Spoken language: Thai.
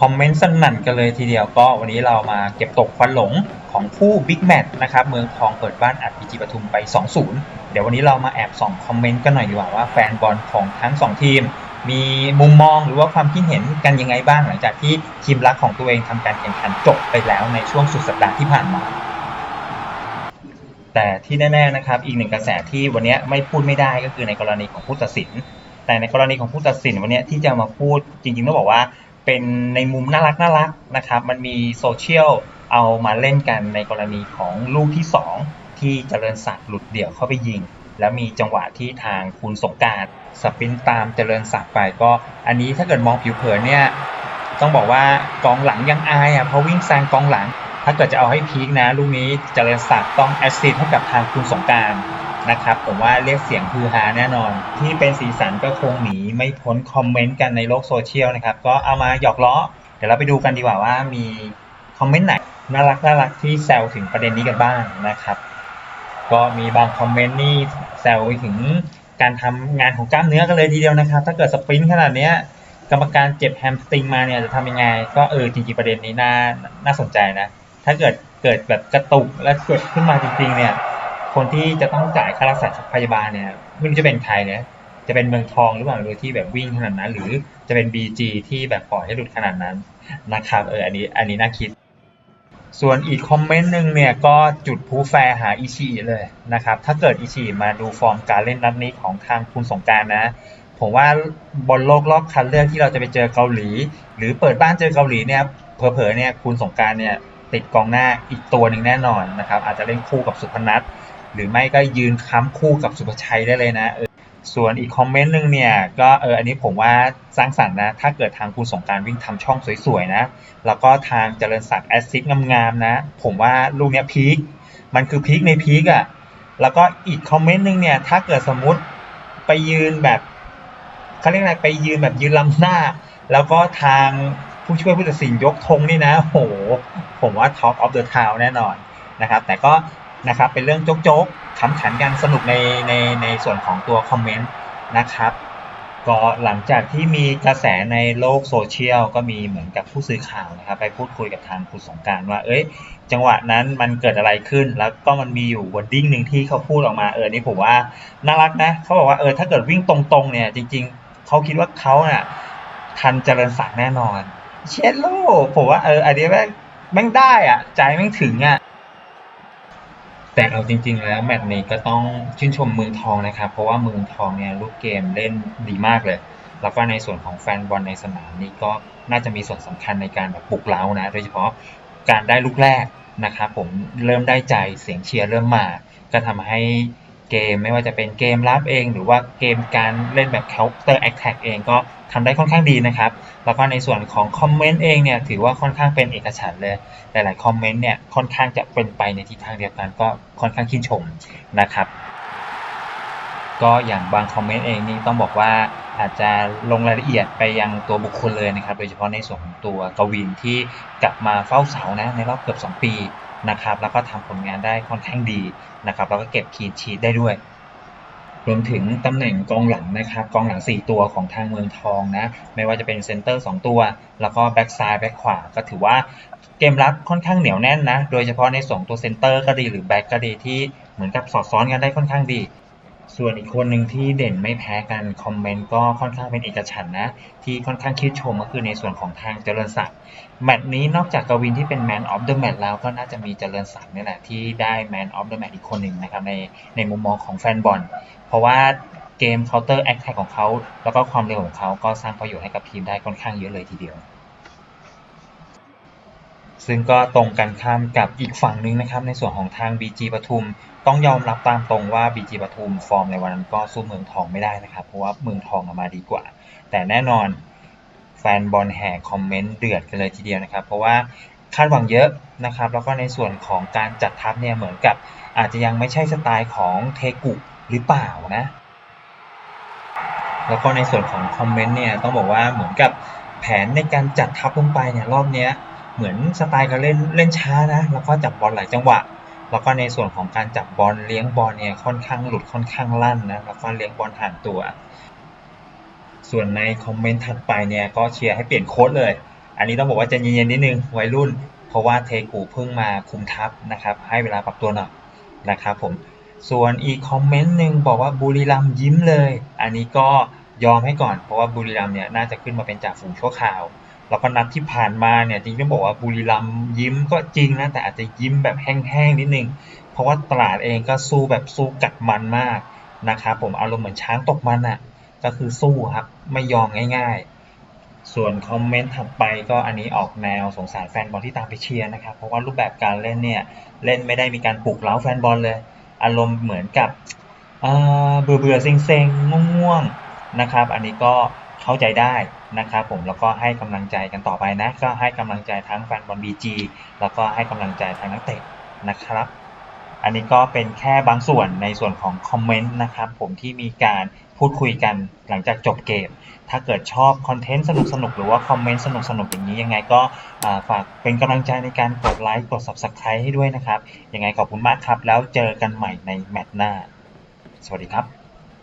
คอมเมนต์สนั่นกันเลยทีเดียวก็วันนี้เรามาเก็บตกควันหลงของคู่บิ๊กแมตช์นะครับเมืองทองเปิดบ้านอัดพีจีปทุมไป 2-0 เดี๋ยววันนี้เรามาแอบส่องคอมเมนต์กันหน่อยดีกว่าว่าแฟนบอลของทั้ง 2 ทีม มีมุมมองหรือว่าความคิดเห็นกันยังไงบ้างหลังจากที่ทีมรักของตัวเองทำการแข่งขันจบไปแล้วในช่วงสุดสัปดาห์ที่ผ่านมา แต่ที่แน่ๆนะครับอีกหนึ่งกระแสที่วันนี้ไม่พูดไม่ได้ก็คือในกรณีของผู้ตัดสิน แต่ในกรณีของผู้ตัดสินวันนี้ที่จะมาพูดจริงๆต้องบอกว่า เป็นในมุมน่ารักน่ารักนะครับ มันมีโซเชียลเอามาเล่นกันในกรณีของลูกที่ 2 ที่เจริญศักดิ์หลุดเดี่ยวเข้าไปยิง แล้วมีจังหวะที่ทางคุณสงการสปินตามเจริญศักดิ์ไปก็อันนี้ถ้าเกิดมองผิวเผินเนี่ยต้องบอกว่ากองหลังยังอายอะเพราะวิ่งแซงกองหลัง ถ้าเกิดจะเอาให้พีคนะลูกนี้เจริญศักดิ์ต้องแอสซิสต์ให้กับทางคุณสงการ นะครับผมว่าเรียกเสียงฮือฮาแน่นอน ที่เป็นสีสันก็คงหนีไม่พ้นคอมเมนต์กันในโลกโซเชียลนะครับ ก็เอามาหยอกล้อ เดี๋ยวเราไปดูกันดีกว่าว่ามีคอมเมนต์ไหนน่ารักน่ารักที่แซวถึงประเด็นนี้กันบ้างนะครับ ก็มีบางคอมเมนต์นี่แซวไปถึงการทำงานของกล้ามเนื้อกันเลยทีเดียวนะครับ ถ้าเกิดสปรินต์ขนาดเนี้ยกรรมการเจ็บแฮมสตริงมาเนี่ยจะทำยังไง ก็เออจริงๆประเด็นนี้น่าน่าสนใจนะ ถ้าเกิดเกิดแบบกระตุกและเกิดขึ้นมาจริงๆเนี่ย คนที่จะต้องจ่ายค่ารักษาพยาบาลเนี่ยไม่รู้จะเป็นใครเนี่ยจะเป็นเมืองทองหรือเปล่าโดยที่แบบวิ่งขนาดนั้น หรือจะเป็น BG ที่แบบปล่อยให้หลุดขนาดนั้นนะครับเอออันนี้อันนี้น่าคิด ส่วนอีกคอมเมนต์หนึ่งเนี่ยก็จุดพลุแฟร์หาอิชิเลยนะครับถ้าเกิดอิชิมาดูฟอร์มการเล่นนัดนี้ของทางคุณสงการนะ ผมว่าบอลโลกรอบคัดเลือกที่เราจะไปเจอเกาหลี หรือเปิดบ้านเจอเกาหลีเนี่ยเผลอๆเนี่ยคุณสงการเนี่ยติดกองหน้าอีกตัวหนึ่งแน่นอนนะครับอาจจะเล่นคู่กับสุพนัท หรือไม่ก็ยืนค้ำคู่กับสุภชัยได้เลยนะเออส่วนอีกคอมเมนต์หนึ่งเนี่ยก็เอออันนี้ผมว่าสร้างสรรค์นะ ถ้าเกิดทางคุณสงการวิ่งทำช่องสวยๆนะ แล้วก็ทางเจริญศักดิ์แอสซิสงามๆนะ ผมว่าลูกเนี้ยพีคมันคือพีคในพีคอะ่ะแล้วก็อีกคอมเมนต์หนึ่งเนี่ยถ้าเกิดสมมติไปยืนแบบเขาเรียกอะไรไปยืนแบบยืนลำหน้า แล้วก็ทางผู้ช่วยผู้ตัดสินยกธงนี่นะโหผมว่า Talk of the Town แน่นอนนะครับ แต่ก็ นะครับ เป็นเรื่องโจ๊กๆขำขันกันสนุกในในในส่วนของตัวคอมเมนต์นะครับ ก็หลังจากที่มีกระแสในโลกโซเชียลก็มีเหมือนกับผู้สื่อข่าวนะครับ ไปพูดคุยกับทางคุณสงการว่า เอ้ย จังหวะนั้นมันเกิดอะไรขึ้น แล้วก็มันมีอยู่วอร์ดิ้งหนึ่งที่เขาพูดออกมาเออนี่ผมว่าน่ารักนะเขาบอกว่าเออถ้าเกิดวิ่งตรงๆ เนี่ยจริง ๆเขาคิดว่าเขาน่ะทันเจริญศักดิ์แน่นอน เชดโลผมว่าเอออันนี้แม่งแม่งได้อะ ใจแม่งถึงอะ แต่เอาจริง ๆ แล้วแมตช์นี้ก็ต้องชื่นชมเมืองทองนะครับ เพราะว่าเมืองทองเนี่ยลูกเกมเล่นดีมากเลย แล้วก็ในส่วนของแฟนบอลในสนามนี้ก็น่าจะมีส่วนสำคัญในการแบบปลุกเร้านะ โดยเฉพาะการได้ลูกแรกนะครับผมเริ่มได้ใจเสียงเชียร์เริ่มมา ก็ทำให้ เกม ไม่ว่าจะเป็นเกมรับเอง หรือว่าเกมการเล่นแบบ counter attack เองก็ทำได้ค่อนข้างดีนะครับ แล้วก็ในส่วนของคอมเมนต์เองเนี่ยถือว่าค่อนข้างเป็นเอกฉันเลย หลายๆคอมเมนต์เนี่ยค่อนข้างจะเป็นไปในทิศทางเดียวกันก็ค่อนข้างชื่นชมนะครับ ก็อย่างบางคอมเมนต์เองนี่ต้องบอกว่าอาจจะลงรายละเอียดไปยังตัวบุคคลเลยนะครับ โดยเฉพาะในส่วนของตัวกวินที่กลับมาเฝ้าเสานะในรอบเกือบ 2 ปี นะครับ แล้วก็ทำผลงานได้ค่อนข้างดีนะครับ แล้วก็เก็บคีนชีตได้ด้วย รวมถึงตำแหน่งกองหลังนะครับ กองหลัง 4 ตัวของทางเมืองทองนะ ไม่ว่าจะเป็นเซนเตอร์ 2 ตัว แล้วก็แบ็กซ้ายแบ็กขวา ก็ถือว่าเกมรับค่อนข้างเหนียวแน่นนะ โดยเฉพาะในส่วนตัวเซนเตอร์ก็ดีหรือแบ็กก็ดีที่เหมือนกับสอดซ้อนกันได้ค่อนข้างดี ส่วนอีกคนหนึ่งที่เด่นไม่แพ้กันคอมเมนต์ก็ค่อนข้างเป็นเอกฉันท์นะ ที่ค่อนข้างคิดชมก็คือในส่วนของทางเจริญศักดิ์แมตช์นี้นอกจากกวินที่เป็น Man of the Match แล้วก็น่าจะมีเจริญศักดิ์นี่แหละที่ได้ Man of the Match อีกคนหนึ่งนะครับในในมุมมองของแฟนบอลเพราะว่าเกม counter attack ของเขา แล้วก็ความเร็วของเขาก็สร้างประโยชน์ให้กับทีมได้ค่อนข้างเยอะเลยทีเดียว ซึ่งก็ตรงกันข้ามกับอีกฝั่งหนึ่งนะครับ ในส่วนของทาง BG ปทุม ต้องยอมรับตามตรงว่า BG ปทุมฟอร์มในวันนั้นก็สู้เมืองทองไม่ได้นะครับ เพราะว่าเมืองทองมาดีกว่า แต่แน่นอนแฟนบอลแห่คอมเมนต์เดือดกันเลยทีเดียวนะครับ เพราะว่าคาดหวังเยอะนะครับ แล้วก็ในส่วนของการจัดทัพเนี่ยเหมือนกับ อาจจะยังไม่ใช่สไตล์ของเทกุหรือเปล่านะ แล้วก็ในส่วนของคอมเมนต์เนี่ยต้องบอกว่าเหมือนกับแผนในการจัดทัพลงไปเนี่ยรอบเนี้ย เหมือนสไตล์การเล่นเล่นช้านะ แล้วก็จับบอลหลายจังหวะ แล้วก็ในส่วนของการจับบอลเลี้ยงบอลเนี่ยค่อนข้างหลุดค่อนข้างลั่นนะ แล้วก็เลี้ยงบอลห่างตัว ส่วนในคอมเมนต์ถัดไปเนี่ยก็เชียร์ให้เปลี่ยนโค้ดเลย อันนี้ต้องบอกว่าใจเย็นๆนิดนึงวัยรุ่น เพราะว่าเทกูเพิ่งมาคุมทัพนะครับ ให้เวลาปรับตัวหน่อยนะครับผม ส่วนอีกคอมเมนต์หนึ่งบอกว่าบุรีรัมยิ้มเลย อันนี้ก็ยอมให้ก่อน เพราะว่าบุรีรัมเนี่ยน่าจะขึ้นมาเป็นจ่าฝูงชั่วคราว แล้วก็นัดที่ผ่านมาเนี่ยจริงต้องบอกว่าบุรีรัมยิ้มก็จริงนะแต่อาจจะยิ้มแบบแห้งๆนิดนึง เพราะว่าตลาดเองก็สู้แบบสู้กัดมันมากนะครับผมอารมณ์เหมือนช้างตกมันอะก็คือสู้ครับไม่ยอมง่าย ๆ ส่วนคอมเมนต์ถัดไปก็อันนี้ออกแนวสงสารแฟนบอลที่ตามไปเชียร์นะครับเพราะว่ารูปแบบการเล่นเนี่ยเล่นไม่ได้มีการปลุกเร้าแฟนบอลเลย อารมณ์เหมือนกับเบื่อเบื่อๆเซ็งๆง่วงๆนะครับ อันนี้ก็เข้าใจได้ นะครับผมแล้วก็ให้กำลังใจกันต่อไปนะ ก็ให้กำลังใจทั้งแฟนบอล BG แล้วก็ให้กำลังใจทางนักเตะนะครับ อันนี้ก็เป็นแค่บางส่วนในส่วนของคอมเมนต์นะครับผมที่มีการพูดคุยกันหลังจากจบเกม ถ้าเกิดชอบคอนเทนต์สนุกๆหรือว่าคอมเมนต์สนุกๆอย่างนี้ยังไงก็ฝากเป็นกำลังใจในการกดไลค์กด Subscribe ให้ด้วยนะครับ ยังไงขอบคุณมากครับ แล้วเจอกันใหม่ในแมตช์หน้า สวัสดีครับ